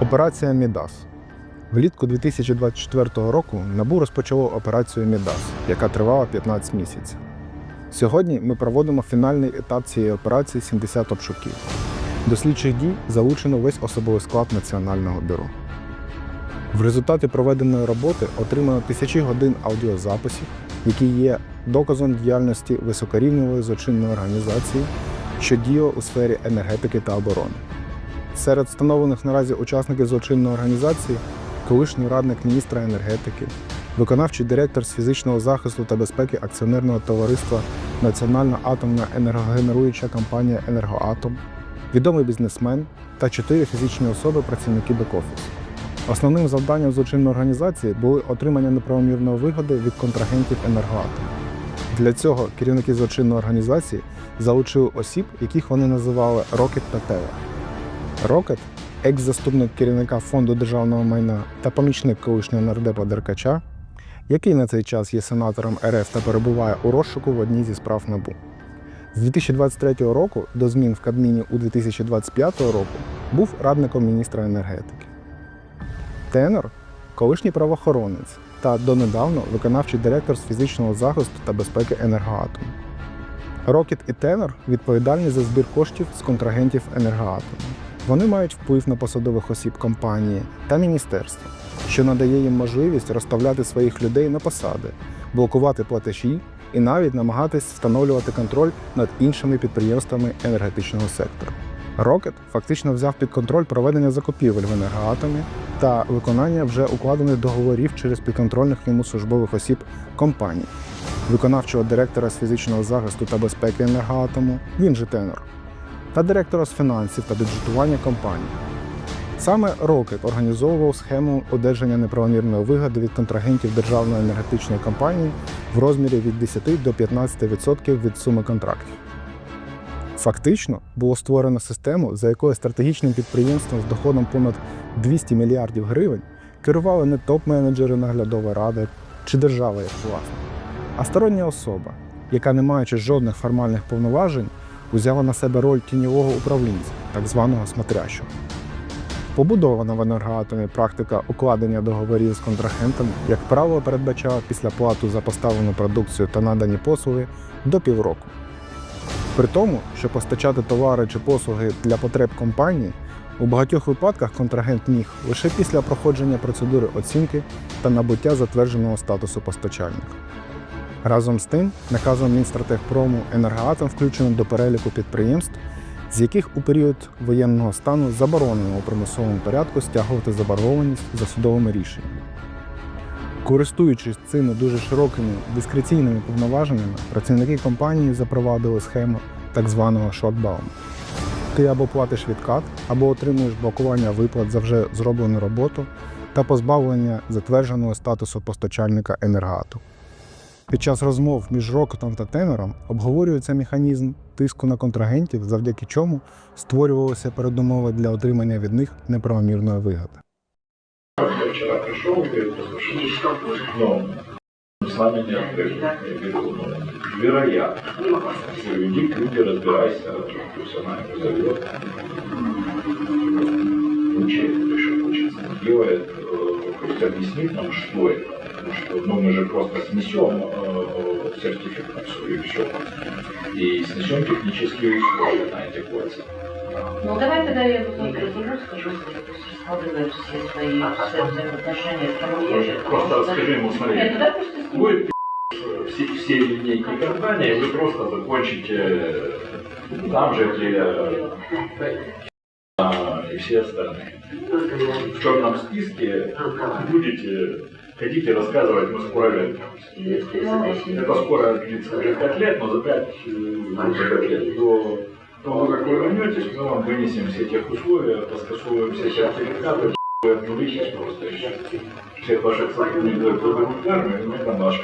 Операція Мідас. Влітку 2024 року НАБУ розпочало операцію Мідас, яка тривала 15 місяців. Сьогодні ми проводимо фінальний етап цієї операції 70 обшуків. До слідчих дій залучено весь особовий склад Національного бюро. В результаті проведеної роботи отримано тисячі годин аудіозаписів, які є доказом діяльності високорівневої злочинної організації, що діяла у сфері енергетики та оборони. Серед встановлених наразі учасників злочинної організації колишній радник міністра енергетики, виконавчий директор з фізичного захисту та безпеки акціонерного товариства Національна атомна енергогенеруюча компанія Енергоатом, відомий бізнесмен та чотири фізичні особи працівники бек-офісу. Основним завданням злочинної організації були отримання неправомірної вигоди від контрагентів енергоатому. Для цього керівники злочинної організації залучили осіб, яких вони називали Рокет та Тева. Рокет, екс-заступник керівника фонду державного майна та помічник колишнього нардепа Деркача, який на цей час є сенатором РФ та перебуває у розшуку в одній зі справ НАБУ. З 2023 року до змін в Кабміні у 2025 року був радником міністра енергетики. Тенор колишній правоохоронець та донедавна виконавчий директор з фізичного захисту та безпеки енергоатому. Рокет і Тенор відповідальні за збір коштів з контрагентів енергоатому. Вони мають вплив на посадових осіб компанії та міністерства, що надає їм можливість розставляти своїх людей на посади, блокувати платежі і навіть намагатись встановлювати контроль над іншими підприємствами енергетичного сектору. Рокет фактично взяв під контроль проведення закупівель в енергоатомі та виконання вже укладених договорів через підконтрольних йому службових осіб компаній, виконавчого директора з фізичного захисту та безпеки енергоатому, він же тенор, та директора з фінансів та бюджетування компанії. Саме Рокет організовував схему одержання неправомірної вигоди від контрагентів державної енергетичної компанії в розмірі від 10 до 15% від суми контрактів. Фактично було створено систему, за якою стратегічним підприємством з доходом понад 200 мільярдів гривень керували не топ-менеджери наглядової ради чи держава як власник, а стороння особа, яка, не маючи жодних формальних повноважень, узяла на себе роль тіньового управлінця, так званого смотрящого. Побудована в енергоатомі практика укладення договорів з контрагентами, як правило, передбачала після плату за поставлену продукцію та надані послуги до півроку. При тому, що постачати товари чи послуги для потреб компанії у багатьох випадках контрагент міг лише після проходження процедури оцінки та набуття затвердженого статусу постачальника. Разом з тим, наказом Мінстратегпрому енергоатом включено до переліку підприємств, з яких у період воєнного стану заборонено у примусовому порядку стягувати заборгованість за судовими рішеннями. Користуючись цими дуже широкими дискреційними повноваженнями, працівники компанії запровадили схему так званого шотбауну. Ти або платиш відкат, або отримуєш блокування виплат за вже зроблену роботу та позбавлення затвердженого статусу постачальника енергоату. Під час розмов між Рокотом та Тенором обговорюється механізм тиску на контрагентів, завдяки чому створювалися передумови для отримання від них неправомірної вигоди. Я вчера пришел, говорит, послушай, ну, с нами не открыто. Я говорю, ну, вероятно. Я говорю, иди к Люде, разбирайся, пусть она его зовет. Учить, решил учиться. Делает, э, пусть объяснит нам, что это. Потому что ну, мы же просто снесем э, сертификацию и все. И снесем технические условия на эти кольца. Ну, давай тогда я тут не разложу, скажу, складывают все свои все взаимоотношения с тобой. Просто расскажи ему, смотри. Нет, ну ним. Будет все, все линейки компании, вы просто закончите там же, где а, и все остальные. В черном списке будете, хотите рассказывать, мы скоро вернемся. Это скоро длится уже 5 лет, но за 5, за 5 лет до того, как вы вернетесь, мы вам вынесем все тех условия, раскасуем все сертификаты, вы обнулитесь просто все. Всех ваших сотрудников в армию, мы там наш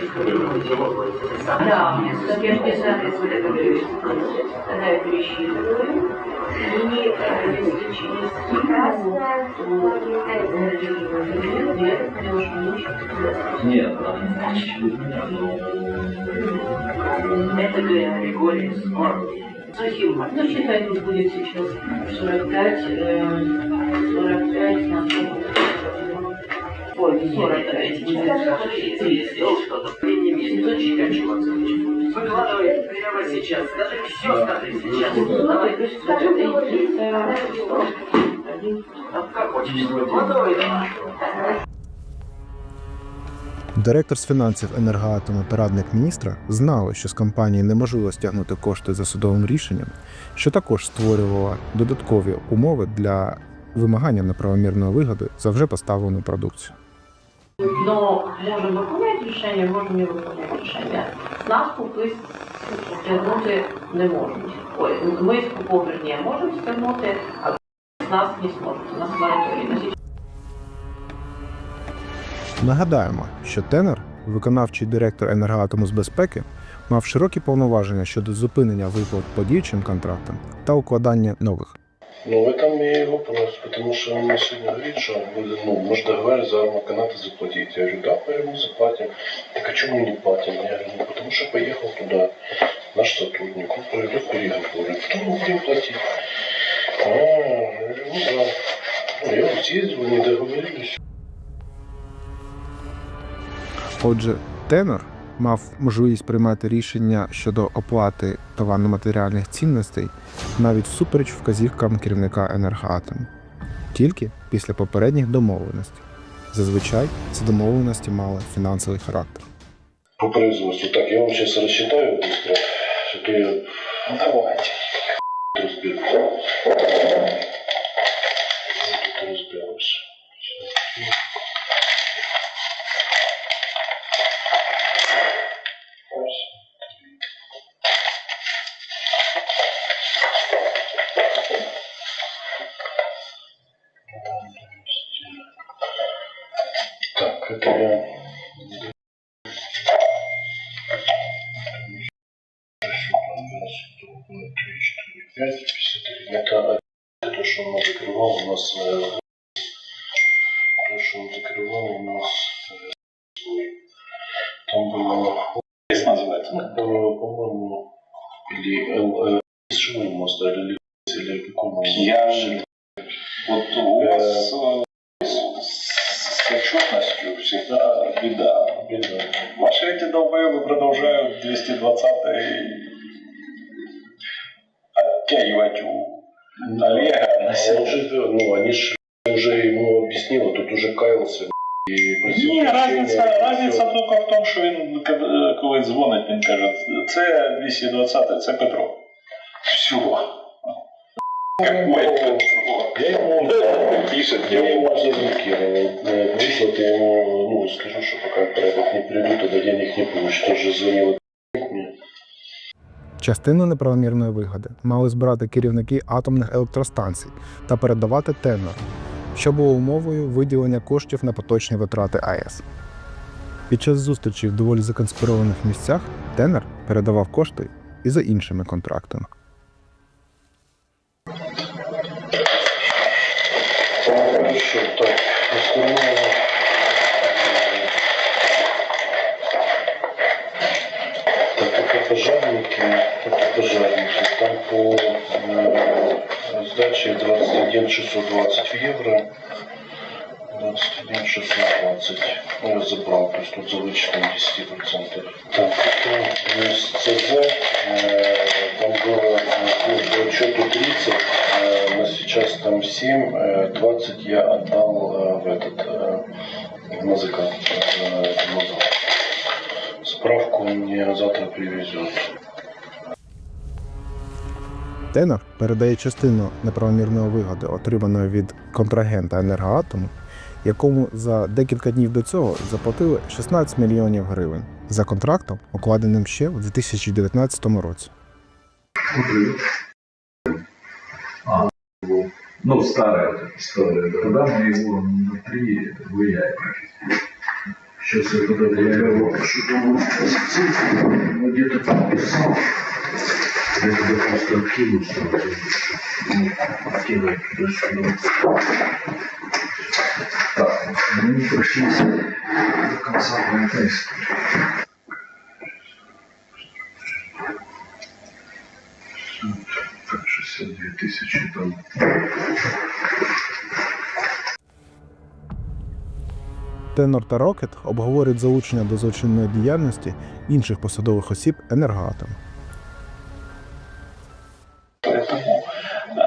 Да, так я же не знаю, если это говорю. Тогда я пересчитываю. И э, если через нет, Это Григорий Скорбий. Сухим. Ну, считай, тут будет сейчас 45, э, 45 на 40. Ой, 45. Выкладывай прямо сейчас. Скажи все, скажи сейчас. Давай, скажи. есть, это один. Как хочешь. Выкладывай. Директор з фінансів енергоатому та радник міністра знали, що з компанії неможливо стягнути кошти за судовим рішенням, що також створювало додаткові умови для вимагання неправомірної вигоди за вже поставлену продукцію. Но можем выполнять решение, можем не выполнять решение. Нас купи стягнути не можуть. Ой, ми з купов, верні, можемо стягнути, а з нас не зможуть. У нас мораторій. На сейчас Нагадаємо, що Тенер, виконавчий директор енергоатому з безпеки, мав широкі повноваження щодо зупинення виплат по діючим контрактам та укладання нових. Ну, в этом и вопрос, потому что он мне сегодня говорит, что он будет, ну, может договаривать за армаканата заплатить. Я говорю, да, мы ему заплатим. Так а чему мы не платим? Я говорю, ну, потому что поехал туда наш сотрудник, он проведет переговоры, потом мы будем платить. А, я не договорились. Отже, Тенор мав можливість приймати рішення щодо оплати товарно-матеріальних цінностей навіть всупереч вказівкам керівника енергоатому, тільки після попередніх домовленостей. Зазвичай ці домовленості мали фінансовий характер. По производству. Так, я вам сейчас рассчитаю быстро, что я... Ну, давайте. Thank you. беда. Беда. Ваши эти долбоебы продолжают 220 оттягивать у Олега на А он себя. же, ну, они же уже ему объяснил, а тут уже каялся и просил Ні, прощения, разниця, и разниця всё. тільки в тому, що він коли- коли дзвонить, він каже, це 220, це Петро. Все. Какой Петро? Я ему пишет, я ему заблокировал. э, Выслать я ему, ну, скажу, что пока порядок не приведу, тогда денег не получит. Он же звонил мне. Частину неправомірної вигоди мали збирати керівники атомних електростанцій та передавати тенору, що було умовою виділення коштів на поточні витрати АЕС. Під час зустрічі в доволі законспірованих місцях тенер передавав кошти і за іншими контрактами. Хорошо, так, э, Так, это пожарники, это пожарники. Там по э, сдаче 21 620 евро. 21 620. Ну, я забрал, то есть тут за вычетом 10%. Так, это из ЦЗ, э, 7, э, 20 я отдал э, в этот, э, в музыкант, э, это музыку. Справку он мне завтра привезет. Тенор передає частину неправомірної вигоди, отриманої від контрагента енергоатому, якому за декілька днів до цього заплатили 16 мільйонів гривень за контрактом, укладеним ще у 2019 році. Ну, старая история. Тогда мы его внутри влияем практически. Сейчас я туда я что думаю, ну, где-то там писал. Я тебе просто откину, ну, откидывай туда-сюда. Так, мы не пришли до конца этой истории. 62 тысячи там. Тенор та Рокет обговорюють залучення до злочинної діяльності інших посадових осіб енергоатом. Поэтому э,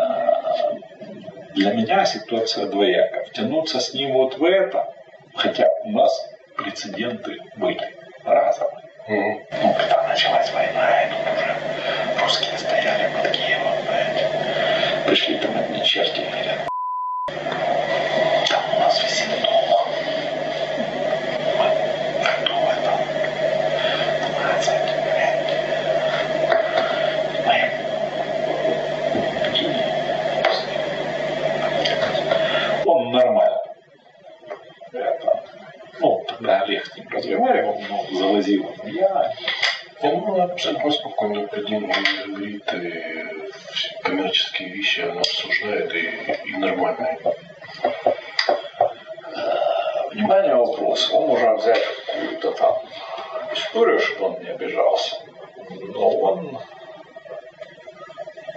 для меня ситуация двояка. Втянуться с ним вот в это, хотя у нас прецеденты были разовые. Ну, когда началась война, и тут уже русские стояли под Киевом, знаете. Пришли там одни черти и говорят, там у нас висит долг. Мы готовы он нормально. Это, ну, тогда Олег с ним разговаривал, но залазил он. Я Ну, абсолютно спокойно деньги говорит, и все коммерческие вещи она обсуждает, и, и нормально. внимание вопрос. Он может взять какую-то там историю, чтобы он не обижался. Но он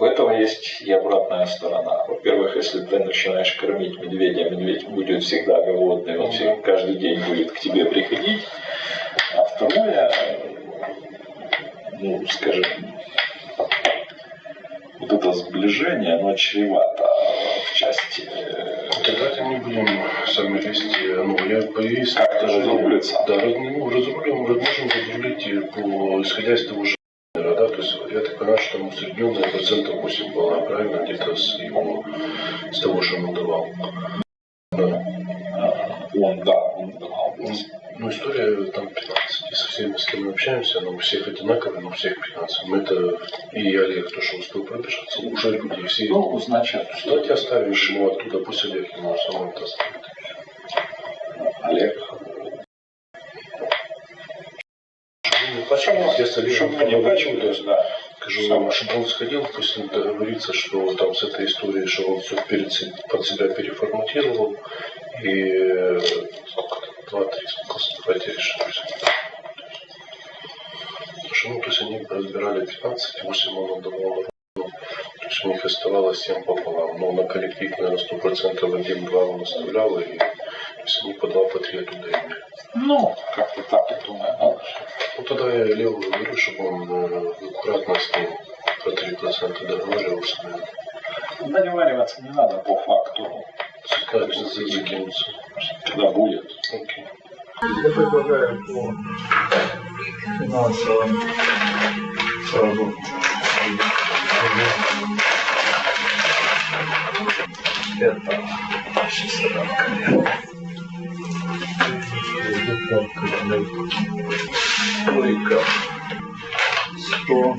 у этого есть и обратная сторона. Во-первых, если ты начинаешь кормить медведя, медведь будет всегда голодный, он всегда, каждый день будет к тебе приходить. А второе, э, ну, скажем, это сближение, оно чревато в части э, Вот Давайте не будем сами лезть. Ну, я поесть Как это разрулится? Да, ну, разрулим, мы можем разрулить по, исходя из того же да, то есть я так понимаю, что усредненная процентов 8 была, правильно, где-то с его, с того, что он давал. Ну, история там 15. И со всеми, с кем мы общаемся, она у всех одинаковая, но у всех 15. Мы это и Олег, то, что успел пробежаться, уже люди все. Ну, значит, Давайте оставим ему оттуда, пусть Олег ему сам это оставит. Олег, почему? Чтобы мы не поговорю, бачились, да. Скажу вам, чтобы он сходил, пусть ним договорится, что там с этой историей, что он все перед, под себя переформатировал. И э, сколько давайте решим. Потому что, ну, то есть они разбирали 15, 8 он отдавал то есть у них оставалось 7 пополам, но на коллектив, наверное, 100% один-два он оставлял, и есть они по два, по три оттуда имели. Ну, как-то так, я думаю, надо. Ну тогда я Леву говорю, чтобы он э, аккуратно с ним по 3% договаривался, наверное. Договариваться не надо по факту, за- закинуться. когда будет. Окей. Я предлагаю по финансовым сразу. Это шестидесятка. Тройка. Сто.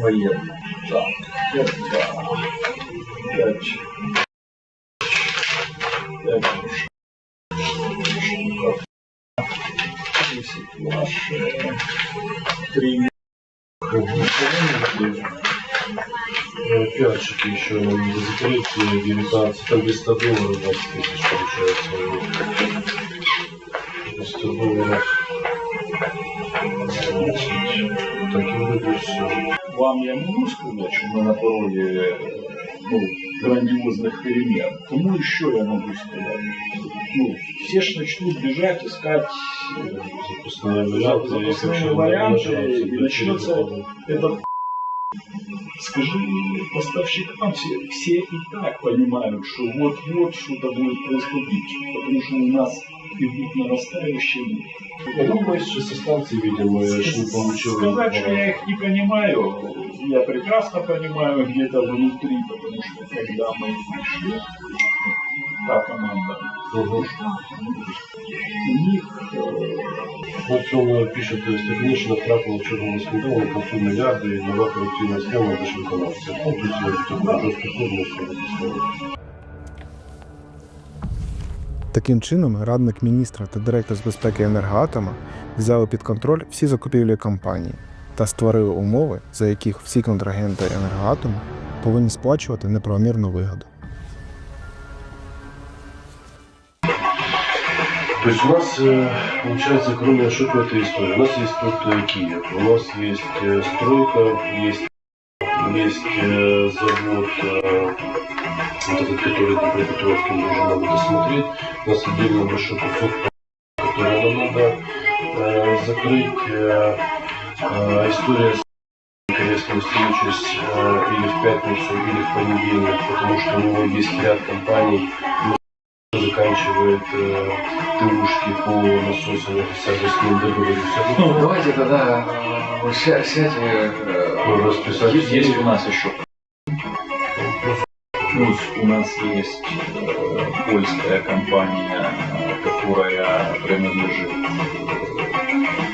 Военный. Так, десять, наши, три, пятчики еще не закрыть, 19, там 200 долларов 20 тысяч получается. 200 долларов. 10. Таким все. Вам я могу сказать, что мы на пороге ну, грандиозных перемен. Кому еще я могу сказать? Ну, все ж начнут бежать, искать Запасные варианты. Причем варианты, и начнется этот Скажи поставщикам, все, все и так понимают, что вот-вот что-то будет происходить, потому что у нас идут нарастающие. Ну, мы из шести станций видим, мы ж не получили. Сказать, что я их не понимаю, я прекрасно понимаю где-то внутри, потому что когда мы пришли, та команда, Мгм. у них э, Ну, цьому пишет, то есть технічно трапило чергову скандалу, на концу мільярди і нова корупційна схема за виконавця. Ну, тут я тут жорстко форму все розіслали. Таким чином, радник міністра та директор з безпеки енергоатома взяли під контроль всі закупівлі компанії та створили умови, за яких всі контрагенти енергоатому повинні сплачувати неправомірну вигоду. То есть у нас, э, получается, кроме шока этой истории, у нас есть тут э, Киев, у нас есть э, стройка, есть, есть э, завод, э, вот этот, который мы уже надо досмотреть. У нас отдельно большой кусок, который нам надо э, закрыть. Э, э, история с если встречусь э, или в пятницу, или в понедельник, потому что у него есть ряд компаний, заканчивает э, ТУшки по насосам, официально с ним договорюсь. Ну, давайте тогда э, вы ся- сядьте, э, Ну, расписать. Есть, есть у нас еще плюс у нас есть э, польская компания, которая принадлежит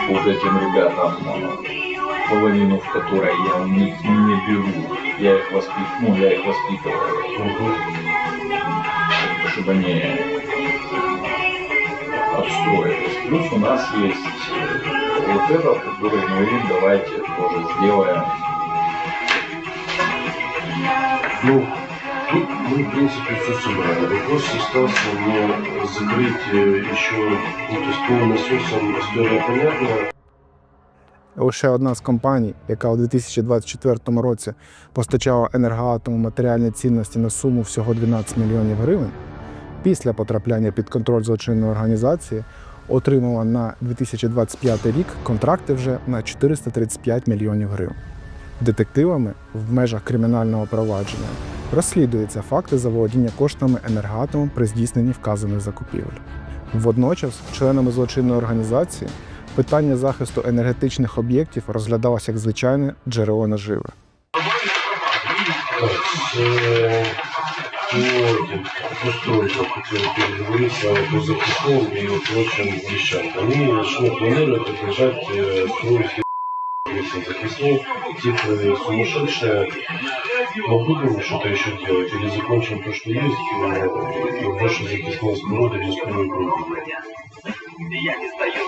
вот этим ребятам, э, половину в которой я у них не беру. Я их воспитываю, ну, я их воспитываю, чтобы они отстроились. Плюс у нас есть э, вот этот, который мы давайте тоже сделаем Ну, тут мы, в принципе, все собрали. Вопрос остался но закрыть э, еще, ну, то есть по насосам история понятна. Лише одна з компаній, яка у 2024 році постачала енергоатому матеріальні цінності на суму всього 12 мільйонів гривень, після потрапляння під контроль злочинної організації отримала на 2025 рік контракти вже на 435 мільйонів гривень. Детективами в межах кримінального провадження розслідуються факти заволодіння коштами енергоатомом при здійсненні вказаних закупівель. Водночас, членами злочинної організації питання захисту енергетичних об'єктів розглядалося як звичайне джерело наживи. Так, с, э, по этим, по стройкам хотел переговорить с вами по запускам и прочим вещам. Они начнут планируют продолжать э, строить если записные, цифры сумасшедшие, но будем что-то еще делать или закончим то, что есть, э, и больше записные споруды не строить не будем.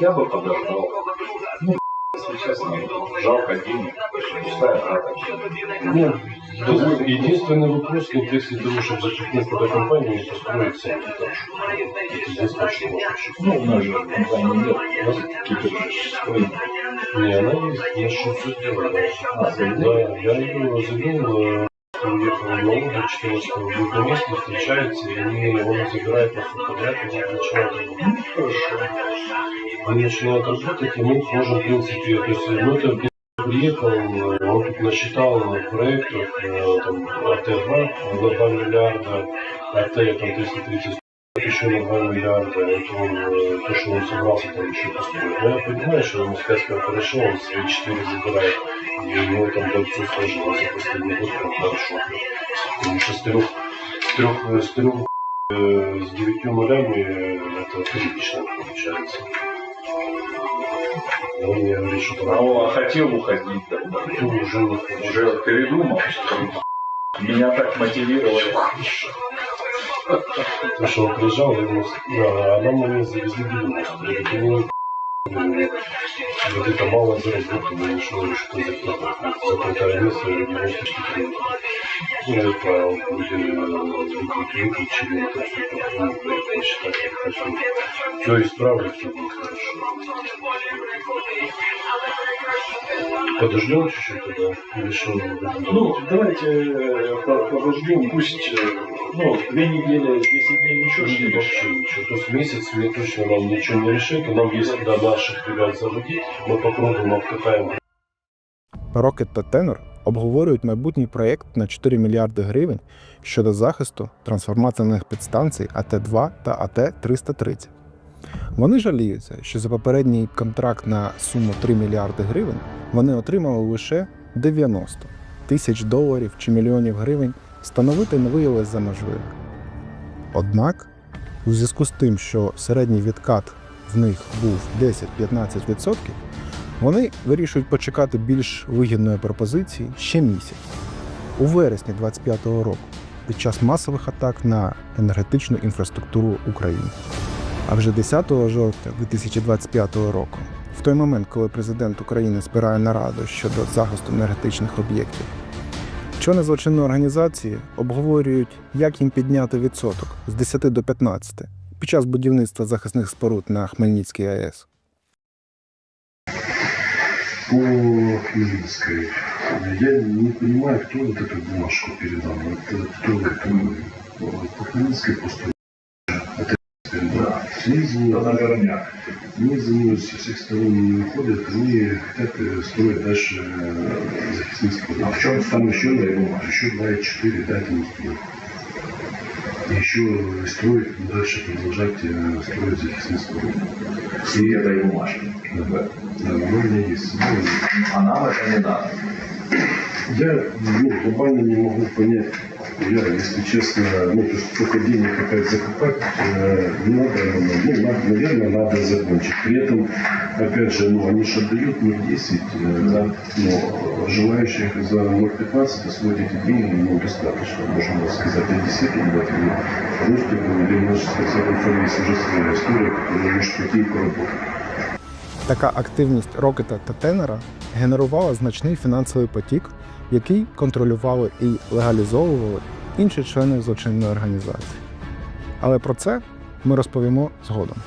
Я бы подождал. Если честно, жалко денег. Пустая трата. Нет, ну, единственный вопрос в контексте того, чтобы запихнуть туда компанию и построить сам этаж. Это единственное, что можно. Ну, у нас же компании нет. У нас строим. Не, она есть, я что все сделала. А, Да, я ее завел, э, уехал в налоги 14 на место, встречается, и они его забирают на подряд, и он начинает работать. Хорошо. Он начинает работать, и мы сможем, в принципе, то есть, ну, это в принципе, приехал, э, он тут насчитал проектов, э, там, АТ-2 на 2 миллиарда, АТ, там, 330 еще на 2 миллиарда, это он, э, то, что он собрался там еще построить. Но я понимаю, что ему сказать, как хорошо, он свои 4 забирает, и у него там кольцо сложилось за последний год прям хорошо. Потому что с трех, с трех, э, с трех э, с девятью нулями э, это прилично получается. И он мне говорит, что ну, а хотел уходить тогда. Ты уже, уже передумал. Меня так мотивировали. Потому что он приезжал, я ему на одном момент завезли бельму. Вот это мало заработано, не шло что за за полтора месяца или девяносто три. Ну, это были выключения, то есть это, ну, посчитать, как хочу. Все исправлю, все будет хорошо. Подождем чуть-чуть тогда, или что? Ну, давайте э, по- подождем, пусть, э, ну, две недели, 10 дней ничего ж не Вообще, вообще ничего. То есть месяц мне точно нам ничего не решит, и нам если до наших ребят заводить, мы попробуем обкатаем Рокет та Тенор обговорюють майбутній проєкт на 4 мільярди гривень щодо захисту трансформаторних підстанцій АТ-2 та АТ-330. Вони жаліються, що за попередній контракт на суму 3 мільярди гривень вони отримали лише 90 тисяч доларів чи мільйонів гривень, встановити не виявилось за можливе. Однак, у зв'язку з тим, що середній відкат в них був 10-15%, вони вирішують почекати більш вигідної пропозиції ще місяць. У вересні 2025 року, під час масових атак на енергетичну інфраструктуру України А вже 10 жовтня 2025 року, в той момент, коли президент України збирає нараду щодо захисту енергетичних об'єктів, члени злочинної організації обговорюють, як їм підняти відсоток з 10 до 15 під час будівництва захисних споруд на Хмельницькій АЕС. По Хмельницкой. Я не понимаю, кто вот эту бумажку передал. Это кто это? По Хмельницкой пустой. Это. Снизу, за нее со всех сторон не уходят, они хотят э, строить дальше э, захисные споруды. А в чем там еще, наверное, еще 2,4 дать им строить. И еще строить, дальше продолжать э, строить захисные споруды. И этой бумажки. Да, да, у меня есть. Ну, А нам это не надо. Я ну, глобально не могу понять, я, если честно, ну, то есть только денег опять закопать, э, не надо, ну, надо, наверное, надо закончить. При этом, опять же, ну, они же отдают 0,10, э, да, но желающих за 0,15 освоить эти деньги, ну, достаточно, можно сказать, а действительно, вот, или Рустику, или, может, в конце концов, есть уже своя история, которая может пойти и поработать. Така активність Рокета та Тенера генерувала значний фінансовий потік, який контролювали і легалізовували інші члени злочинної організації. Але про це ми розповімо згодом.